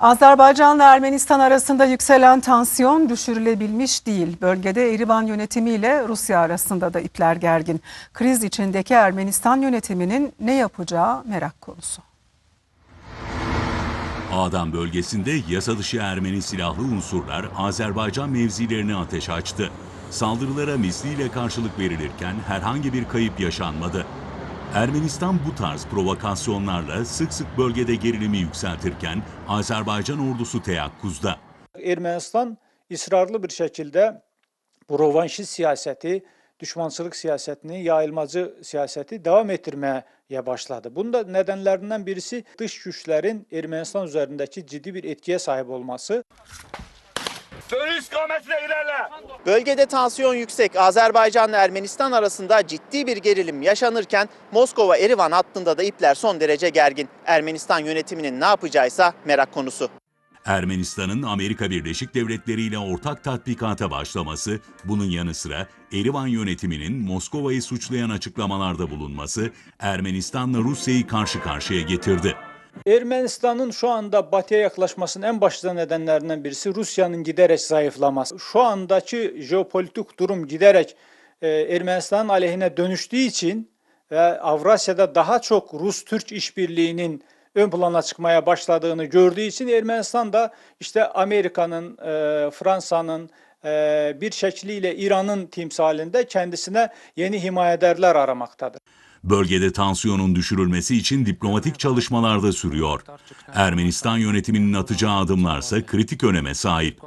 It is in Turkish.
Azerbaycan ile Ermenistan arasında yükselen tansiyon düşürülebilmiş değil. Bölgede Erivan yönetimiyle Rusya arasında da ipler gergin. Kriz içindeki Ermenistan yönetiminin ne yapacağı merak konusu. Ağdam bölgesinde yasa dışı Ermeni silahlı unsurlar Azerbaycan mevzilerine ateş açtı. Saldırılara misliyle karşılık verilirken herhangi bir kayıp yaşanmadı. Ermenistan bu tarz provokasyonlarla sık sık bölgede gerilimi yükseltirken Azerbaycan ordusu teyakkuzda. Ermənistan israrlı bir şəkildə bu rovanşist siyasəti, düşmançılıq siyasətini, yayılmacı siyasəti davam etdirməyə başladı. Bunun da nədənlərindən birisi dış güclərin Ermənistan üzərindəki ciddi bir etkiyə sahib olması. Dönüş istikametine ilerle. Bölgede tansiyon yüksek. Azerbaycan ile Ermenistan arasında ciddi bir gerilim yaşanırken Moskova-Erivan hattında da ipler son derece gergin. Ermenistan yönetiminin ne yapacağıysa merak konusu. Ermenistan'ın Amerika Birleşik Devletleri ile ortak tatbikata başlaması, bunun yanı sıra Erivan yönetiminin Moskova'yı suçlayan açıklamalarda bulunması Ermenistan'la Rusya'yı karşı karşıya getirdi. Ermənistanın şu anda batıya yaklaşmasının en başlıca nedenlerinden birisi Rusya'nın giderek zayıflaması. Şu andaki jeopolitik durum giderek e, Ermenistan'ın aleyhine dönüştüğü için ve Avrasya'da daha çok Rus-Türk işbirliğinin ön plana çıkmaya başladığını gördüğü için Ermenistan da işte Amerika'nın, e, Fransa'nın e, bir şekliyle İran'ın timsalinde kendisine yeni himayederler aramaktadır. Bölgede tansiyonun düşürülmesi için diplomatik çalışmalar da sürüyor. Ermenistan yönetiminin atacağı adımlarsa kritik öneme sahip.